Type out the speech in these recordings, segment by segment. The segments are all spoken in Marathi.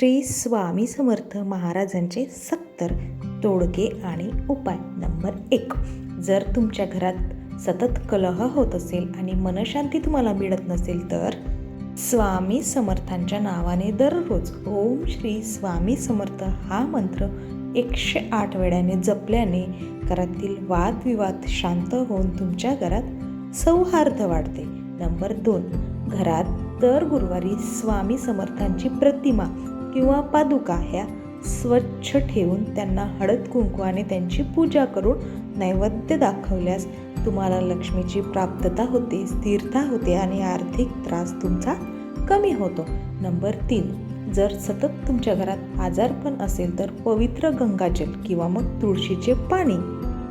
श्री स्वामी समर्थ महाराजांचे सत्तर तोडगे आणि उपाय. नंबर एक जर तुमच्या घरात सतत कलह होत असेल आणि मनशांती तुम्हाला मिळत नसेल तर स्वामी समर्थांच्या नावाने दररोज ओम श्री स्वामी समर्थ हा मंत्र एकशे आठ वेळाने जपल्याने घरातील वादविवाद शांत होऊन तुमच्या घरात सौहार्द वाढते. नंबर दोन घरात दर गुरुवारी स्वामी समर्थांची प्रतिमा किंवा पादुका ह्या स्वच्छ ठेवून त्यांना हळद कुंकवाने त्यांची पूजा करून नैवेद्य दाखवल्यास तुम्हाला लक्ष्मीची प्राप्तता होते स्थिरता होते आणि आर्थिक त्रास तुमचा कमी होतो. नंबर तीन जर सतत तुमच्या घरात आजारपण असेल तर पवित्र गंगाजल किंवा मग तुळशीचे पाणी.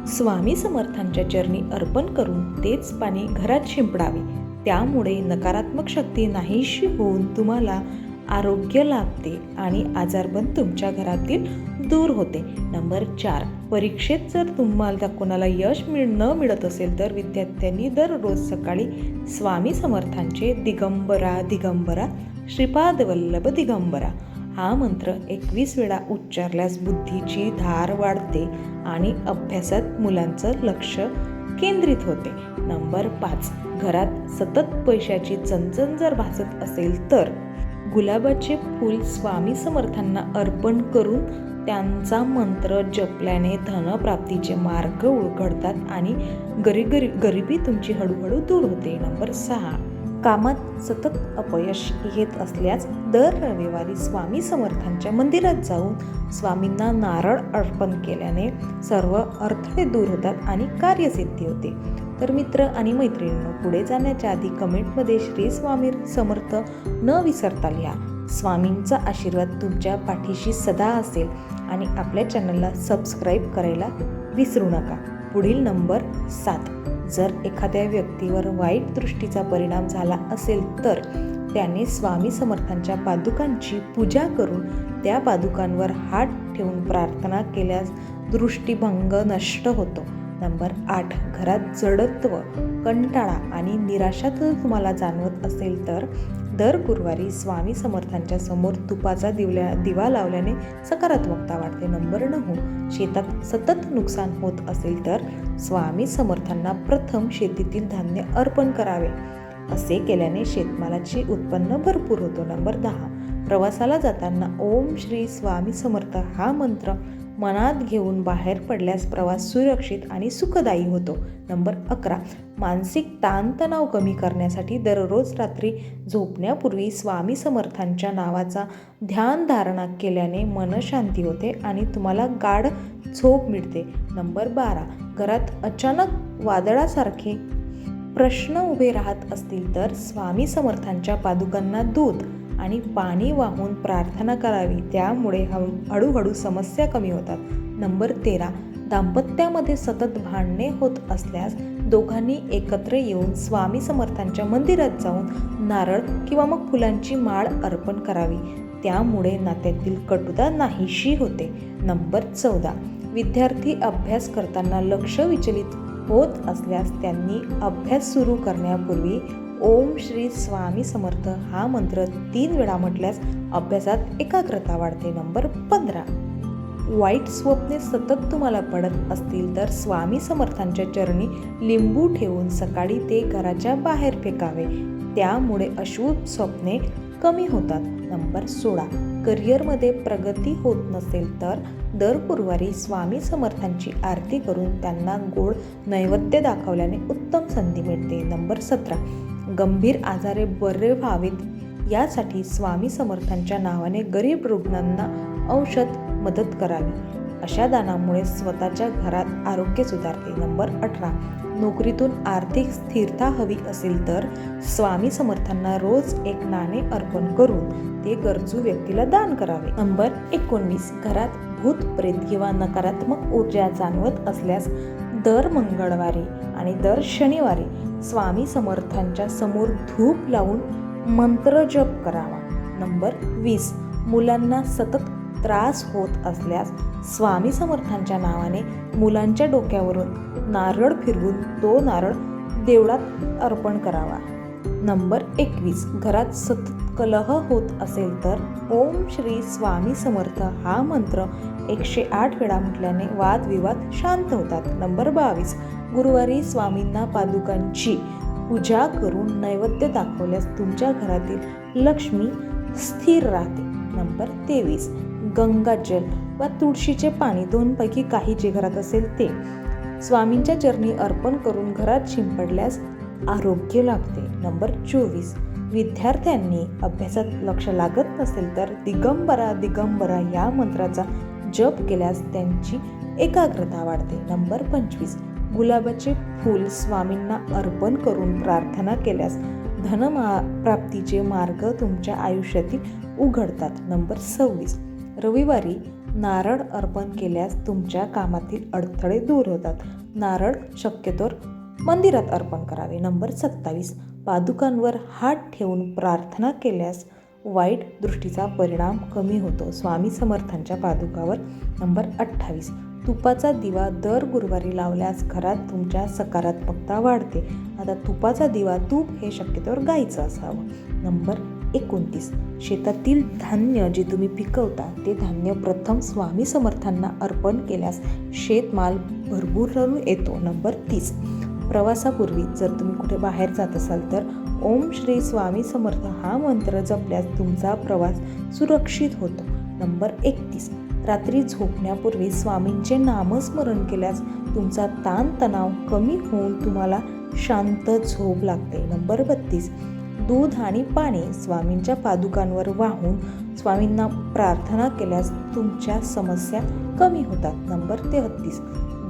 स्वामी समर्थांच्या चरणी अर्पण करून तेच पाणी घरात शिंपडावे. त्यामुळे नकारात्मक शक्ती नाहीशी होऊन तुम्हाला आरोग्य लाभते आणि आजारबंद तुमच्या घरातील दूर होते. नंबर चार परीक्षेत जर तुम्हाला कोणाला यश मिळ न मिळत असेल तर विद्यार्थ्यांनी दररोज सकाळी स्वामी समर्थांचे दिगंबरा दिगंबरा श्रीपाद वल्लभ दिगंबरा. हा मंत्र एकवीस वेळा उच्चारल्यास बुद्धीची धार वाढते आणि अभ्यासात मुलांचं लक्ष केंद्रित होते. नंबर पाच घरात सतत पैशाची चणचण जर भासत असेल तर गुलाबाचे फूल स्वामी समर्थांना अर्पण करून त्यांचा मंत्र जपल्याने धनप्राप्तीचे मार्ग उघडतात आणि गरी गरी गरिबी तुमची हळूहळू दूर होते. नंबर सहा. कामात सतत अपयश येत असल्यास दर रविवारी स्वामी समर्थांच्या मंदिरात जाऊन स्वामींना नारळ अर्पण केल्याने सर्व अडथळे दूर होतात आणि कार्यसिद्धी होते. तर मित्र आणि मैत्रिणींनो पुढे जाण्याच्या आधी कमेंटमध्ये श्री स्वामी समर्थ न विसरता लिहा. स्वामींचा आशीर्वाद तुमच्या पाठीशी सदा असेल आणि आपल्या चॅनलला सबस्क्राईब करायला विसरू नका. पुढील नंबर सात. जर एखाद्या व्यक्तीवर वाईट दृष्टीचा परिणाम झाला असेल तर त्याने स्वामी समर्थांच्या पादुकांची पूजा करून त्या पादुकांवर हात ठेवून प्रार्थना केल्यास दृष्टीभंग नष्ट होतो. नंबर आठ घरात जडत्व कंटाळा आणि निराशा जर तुम्हाला जाणवत असेल तर दर गुरुवारी स्वामी समर्थांच्या समोर तुपाचा दिवल्या दिवा लावल्याने सकारात्मकता वाढते. नंबर नऊ शेतात सतत नुकसान होत असेल तर स्वामी समर्थांना प्रथम शेतीतील धान्य अर्पण करावे. असे केल्याने शेतमालाचे उत्पन्न भरपूर होतो. नंबर दहा प्रवासाला जाताना ओम श्री स्वामी समर्थ हा मंत्र मनात घेऊन बाहेर पडल्यास प्रवास सुरक्षित आणि सुखदायी होतो. नंबर अकरा. मानसिक ताणतणाव कमी करण्यासाठी दररोज रात्री झोपण्यापूर्वी स्वामी समर्थांच्या नावाचा ध्यान धारणा केल्याने मनशांती होते आणि तुम्हाला गाढ झोप मिळते. नंबर बारा. घरात अचानक वादळासारखे प्रश्न उभे राहत असतील तर स्वामी समर्थांच्या पादुकांना दूध आणि पाणी वाहून प्रार्थना करावी. त्यामुळे हळू हळूहळू समस्या कमी होतात. नंबर तेरा. दाम्पत्यामध्ये सतत भांडणे होत असल्यास दोघांनी एकत्र येऊन स्वामी समर्थांच्या मंदिरात जाऊन नारळ किंवा मग फुलांची माळ अर्पण करावी. त्यामुळे नात्यातील कटुता नाहीशी होते. नंबर चौदा. विद्यार्थी अभ्यास करताना लक्ष विचलित होत असल्यास त्यांनी अभ्यास सुरू करण्यापूर्वी ओम श्री स्वामी समर्थ. हा मंत्र तीन वेळा म्हटल्यास अभ्यासात एकाग्रता वाढते. नंबर पंधरा. वाईट स्वप्ने सतत तुम्हाला पडत असतील तर स्वामी समर्थांच्या चरणी लिंबू ठेवून सकाळी ते घराच्या बाहेर फेकावे. त्यामुळे अशुभ स्वप्ने कमी होतात. नंबर सोळा. करिअरमध्ये प्रगती होत नसेल तर दर गुरुवारी स्वामी समर्थांची आरती करून त्यांना गोड नैवेद्य दाखवल्याने उत्तम संधी मिळते. नंबर सतरा. गंभीर आजारे बरे व्हावेत यासाठी स्वामी समर्थांच्या नावाने गरीब रुग्णांना औषध मदत करावी. अशा दानामुळे स्वतःच्या घरात आरोग्य सुधारते. नंबर अठरा. नोकरीतून आर्थिक स्थिरता हवी असेल तर स्वामी समर्थांना रोज एक नाणे अर्पण करून ते गरजू व्यक्तीला दान करावे. नंबर एकोणवीस. घरात भूत प्रेत किंवा नकारात्मक ऊर्जा जाणवत असल्यास दर मंगळवारी आणि दर शनिवारी स्वामी समर्थांच्या समोर धूप लावून मंत्र जप करावा. नंबर वीस. मुलांना सतत त्रास होत असल्यास स्वामी समर्थांच्या नावाने मुलांच्या डोक्यावरून नारळ फिरवून तो नारळ देवळात अर्पण करावा. नंबर एकवीस. घरात सतत कलह होत असेल तर ओम श्री स्वामी समर्थ हा मंत्र एकशे आठ वेळा म्हटल्याने वादविवाद शांत होतात. नंबर बावीस. गुरुवारी स्वामींना पादुकांची पूजा करून नैवेद्य दाखवल्यास तुमच्या घरातील लक्ष्मी स्थिर राहते. नंबर तेवीस. गंगाजल वा तुळशीचे पाणी दोनपैकी काही जे घरात असेल ते. स्वामींच्या चरणी अर्पण करून घरात शिंपडल्यास आरोग्य लाभते. नंबर चोवीस. विद्यार्थ्यांनी अभ्यासात लक्ष लागत नसेल तर दिगंबरा दिगंबरा या मंत्राचा जप केल्यास त्यांची एकाग्रता वाढते. नंबर पंचवीस. गुलाबाचे फूल स्वामींना अर्पण करून प्रार्थना केल्यास धनमा प्राप्तीचे मार्ग तुमच्या आयुष्यातील उघडतात. नंबर सव्वीस. रविवारी नारळ अर्पण केल्यास तुमच्या कामातील अडथळे दूर होतात. नारळ शक्यतोर मंदिरात अर्पण करावे. नंबर सत्तावीस. पादुकांवर हात ठेवून प्रार्थना केल्यास वाईट दृष्टीचा परिणाम कमी होतो. स्वामी समर्थांच्या पादुकावर. नंबर अठ्ठावीस. तुपाचा दिवा दर गुरुवारी लावल्यास घरात तुमच्या सकारात्मकता वाढते. आता तुपाचा दिवा तूप हे शक्यतोवर गाईचं असावं. नंबर एकोणतीस. शेतातील धान्य जे तुम्ही पिकवता ते धान्य प्रथम स्वामी समर्थांना अर्पण केल्यास शेतमाल भरपूर ररून येतो. नंबर तीस. प्रवासापूर्वी जर तुम्ही कुठे बाहेर जात असाल तर ओम श्री स्वामी समर्थ हा मंत्र जपल्यास तुमचा प्रवास सुरक्षित होतो. नंबर एकतीस. रात्री झोपण्यापूर्वी स्वामींचे नामस्मरण केल्यास तुमचा ताणतणाव कमी होऊन तुम्हाला शांत झोप लागते. नंबर बत्तीस. दूध आणि पाणी स्वामींच्या पादुकांवर वाहून स्वामींना प्रार्थना केल्यास तुमच्या समस्या कमी होतात. नंबर तेहत्तीस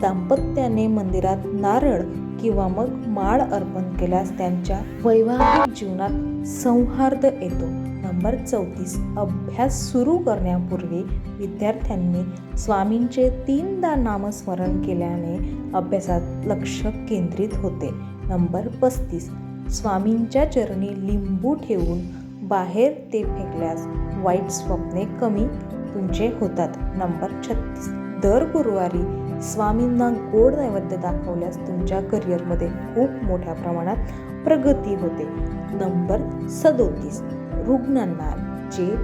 दाम्पत्याने मंदिरात नारळ किंवा मग माळ अर्पण केल्यास त्यांच्या वैवाहिक जीवनात सौहार्द येतो. नंबर चौतीस अभ्यास सुरू करण्यापूर्वी विद्यार्थ्यांनी स्वामींचे तीनदा नामस्मरण केल्याने अभ्यासात लक्ष केंद्रित होते. नंबर पस्तीस स्वामींच्या चरणी लिंबू ठेवून बाहेर ते फेकल्यास वाईट स्वप्ने कमी तुमचे होतात. नंबर छत्तीस दर गुरुवारी स्वामींना गोड नैवेद्य दाखवल्यास तुमच्या करिअरमध्ये खूप मोठ्या प्रमाणात प्रगती होते. नंबर सदोतीस रुग्णांना जे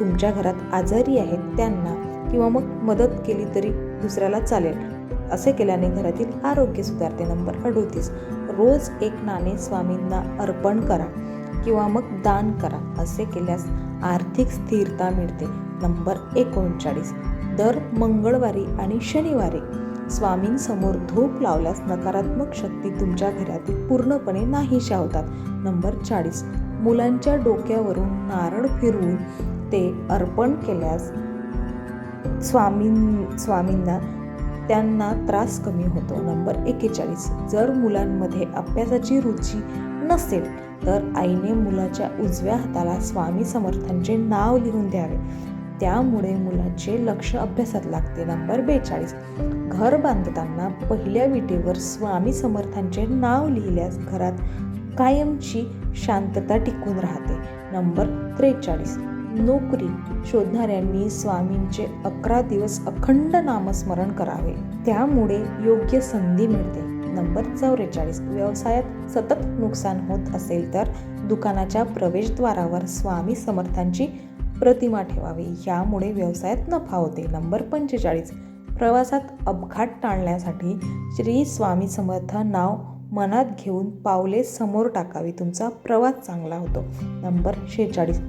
तुमच्या घरात आजारी आहेत त्यांना किंवा मग मदत केली तरी दुसऱ्याला चालेल. असे केल्याने घरातील आरोग्य सुधारते. नंबर अडोतीस. रोज एक नाणे स्वामींना अर्पण करा किंवा मग दान करा. असे केल्यास आर्थिक स्थिरता मिळते. नंबर एकोणचाळीस. दर मंगळवारी आणि शनिवारी स्वामींसमोर धूप लावल्यास नकारात्मक शक्ती तुमच्या घरातील पूर्णपणे नाहीशा होतात. नंबर चाळीस. मुलांच्या डोक्यावरून नारळ फिरवून ते अर्पण केल्यास स्वामीं स्वामींना त्यांना त्रास कमी होतो. नंबर एक्केचाळीस. जर मुलांमध्ये अभ्यासाची रुची नसेल तर आईने मुलाच्या उजव्या हाताला स्वामी समर्थांचे नाव लिहून द्यावे. त्यामुळे मुलाचे लक्ष अभ्यासात लागते. नंबर बेचाळीस. घर बांधताना पहिल्या विटेवर स्वामी समर्थांचे नाव लिहिल्यास घरात कायमची शांतता टिकून राहते. नंबर त्रेचाळीस. नोकरी शोधणाऱ्यांनी स्वामींचे अकरा दिवस अखंड नामस्मरण करावे. त्यामुळे योग्य संधी मिळते. नंबर चौवेचाळीस. व्यवसायात सतत नुकसान होत असेल तर दुकानाच्या प्रवेशद्वारावर स्वामी समर्थांची प्रतिमा ठेवावी. यामुळे व्यवसायात नफा होते. नंबर पंचेचाळीस. प्रवासात अपघात टाळण्यासाठी श्री स्वामी समर्थ नाव मनात घेऊन पावले समोर टाकावी. तुमचा प्रवास चांगला होतो. नंबर शेहेचाळीस.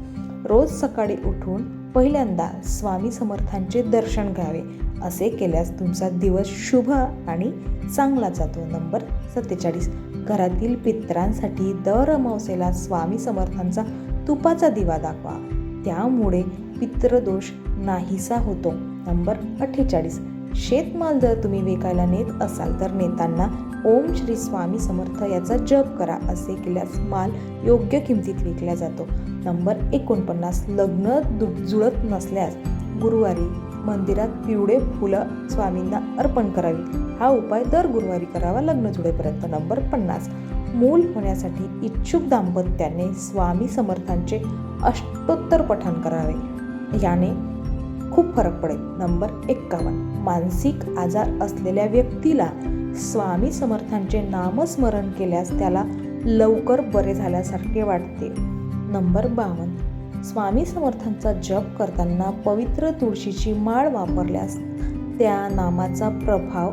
रोज सकाळी उठून पहिल्यांदा स्वामी समर्थांचे दर्शन घ्यावे. असे केल्यास तुमचा दिवस शुभ आणि चांगला जातो. नंबर सत्तेचाळीस. घरातील पित्रांसाठी दर अमावसेला स्वामी समर्थांचा तुपाचा दिवा दाखवा. त्यामुळे पितृदोष नाहीसा होतो. नंबर अठ्ठेचाळीस. शेतमाल जर तुम्ही विकायला नेत असाल तर नेताना ओम श्री स्वामी समर्थ याचा जप करा असे केल्यास माल योग्य किमतीत विकला जातो. नंबर एकोणपन्नास लग्न जुळत नसल्यास गुरुवारी मंदिरात पिवळे फुलं स्वामींना अर्पण करावी. हा उपाय दर गुरुवारी करावा लग्न जुळेपर्यंत. नंबर पन्नास मूल होण्यासाठी इच्छुक दाम्पत्याने स्वामी समर्थांचे अष्टोत्तर पठण करावे. याने खूप फरक पडेल. नंबर एक्कावन्न मानसिक आजार असलेल्या व्यक्तीला स्वामी समर्थांचे नामस्मरण केल्यास त्याला लवकर बरे झाल्यासारखे वाटते. नंबर बावन्न. स्वामी समर्थांचा जप करताना पवित्र तुळशीची माळ वापरल्यास त्या नामाचा प्रभाव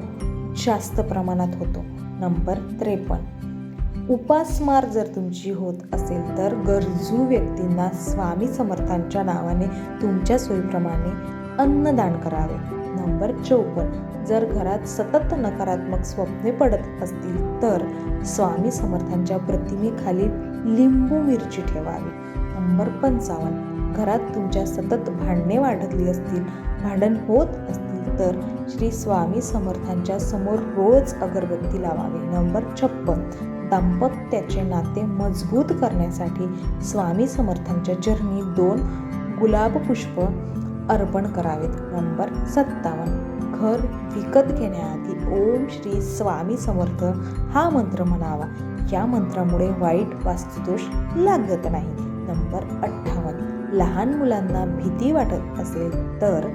जास्त प्रमाणात होतो. नंबर त्रेपन्न. उपासमार जर तुमची होत असेल तर गरजू व्यक्तींना स्वामी समर्थांच्या नावाने तुमच्या सोयीप्रमाणे अन्नदान करावे. नंबर चौपन्न. जर घरात सतत नकारात्मक स्वप्ने पडत असतील तर स्वामी समर्थांच्या प्रतिमेखाली लिंबू मिरची ठेवावी. नंबर पंचावन्न. घरात तुमच्या सतत भांडणे वाढतली असतील भांडण होत असतील तर श्री स्वामी समर्थांच्या समोर रोज अगरबत्ती लावावी. नंबर छप्पन. दाम्पत्याचे नाते मजबूत करण्यासाठी स्वामी समर्थांच्या चरणी दोन गुलाब पुष्प अर्पण करावेत. नंबर सत्तावन्न. घर विकत घेण्याआधी ओम श्री स्वामी समर्थ हा मंत्र म्हणावा. या मंत्रामुळे वाईट वास्तुदोष लागत नाही. नंबर अठ्ठावन्न. लहान मुलांना भीती वाटत असेल तर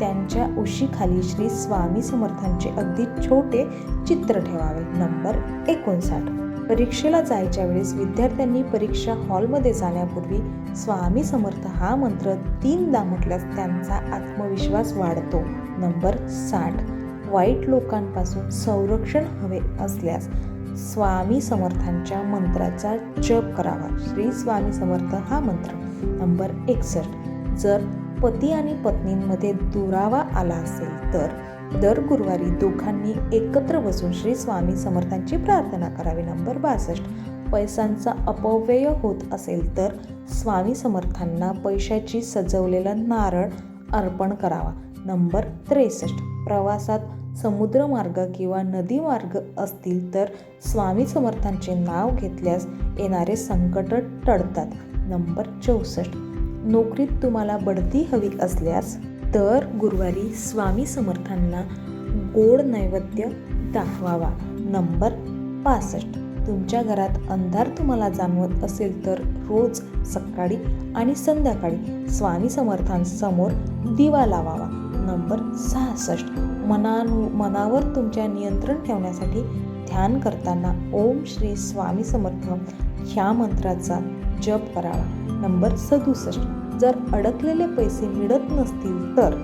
त्यांच्या उशीखाली श्री स्वामी समर्थांचे अगदी छोटे चित्र ठेवावे. नंबर एकोणसाठ. परीक्षेला जायच्या वेळेस विद्यार्थ्यांनी परीक्षा हॉलमध्ये जाण्यापूर्वी स्वामी समर्थ हा मंत्र तीनदा म्हटल्यास त्यांचा आत्मविश्वास वाढतो. नंबर साठ. वाईट लोकांपासून संरक्षण हवे असल्यास स्वामी समर्थांच्या मंत्राचा जप करावा. श्री स्वामी समर्थ हा मंत्र. नंबर एकसष्ट. जर पती आणि पत्नींमध्ये दुरावा आला असेल तर दर गुरुवारी दोघांनी एकत्र बसून श्री स्वामी समर्थांची प्रार्थना करावी. नंबर बासष्ट. पैशांचा अपव्यय होत असेल तर स्वामी समर्थांना पैशाची सजवलेला नारळ अर्पण करावा. नंबर त्रेसष्ट. प्रवासात समुद्रमार्ग किंवा नदी मार्ग असतील तर स्वामी समर्थांचे नाव घेतल्यास येणारे संकट टळतात. नंबर चौसष्ट. नोकरीत तुम्हाला बढती हवी असल्यास दर गुरुवारी स्वामी समर्थांना गोड नैवेद्य दाखवावा. नंबर पासष्ट. तुमच्या घरात अंधार तुम्हाला जाणवत असेल तर रोज सकाळी आणि संध्याकाळी स्वामी समर्थांसमोर दिवा लावावा. नंबर सहासष्ट. मनानु मनावर तुमच्या नियंत्रण ठेवण्यासाठी ध्यान करताना ओम श्री स्वामी समर्थ ह्या मंत्राचा जप करावा. नंबर सदुसष्ट. जर अडकलेले पैसे मिळत नसतील तर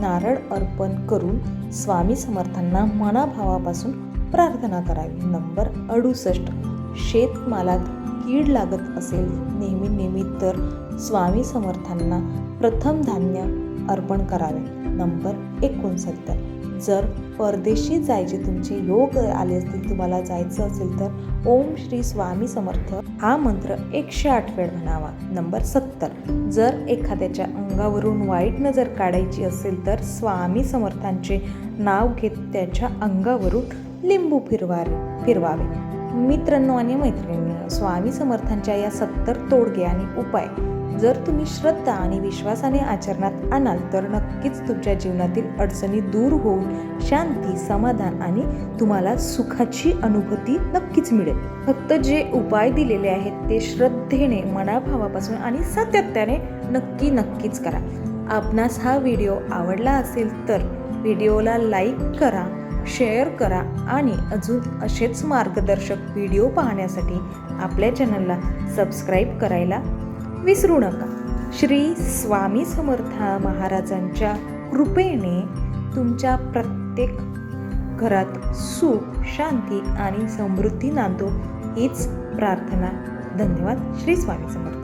नारळ अर्पण करून स्वामी समर्थांना मनाभावापासून प्रार्थना करावी. नंबर अडुसष्ट. शेतमालात कीड लागत असेल नेहमी नेहमी तर स्वामी समर्थांना प्रथम धान्य अर्पण करावे. नंबर एकोणसत्तर. जर परदेशी जायचे तुमचे योग आले असतील तुम्हाला जायचं असेल तर ओम श्री स्वामी समर्थ. हा मंत्र एकशे आठ वेळ म्हणावा. नंबर सत्तर. जर एखाद्याच्या अंगावरून वाईट नजर काढायची असेल तर स्वामी समर्थांचे नाव घेत त्याच्या अंगावरून लिंबू फिरवावे फिरवावे. मित्रांनो आणि मैत्रिणींनो स्वामी समर्थांच्या या सत्तर तोडगे आणि उपाय जर तुम्ही श्रद्धा आणि विश्वासाने आचरणात आणाल तर नक्कीच तुमच्या जीवनातील अडचणी दूर होऊन शांती समाधान आणि तुम्हाला सुखाची अनुभूती नक्कीच मिळेल. फक्त जे उपाय दिलेले आहेत ते श्रद्धेने मनाभावापासून आणि सातत्याने नक्की नक्कीच करा. आपणास हा व्हिडिओ आवडला असेल तर व्हिडिओला लाईक करा शेअर करा आणि अजून असेच मार्गदर्शक व्हिडिओ पाहण्यासाठी आपल्या चॅनलला सबस्क्राईब करायला विसरू नका. श्री स्वामी समर्थ महाराजांच्या कृपेने तुमच्या प्रत्येक घरात सुख शांती आणि समृद्धी नांदो हीच प्रार्थना. धन्यवाद. श्री स्वामी समर्थ.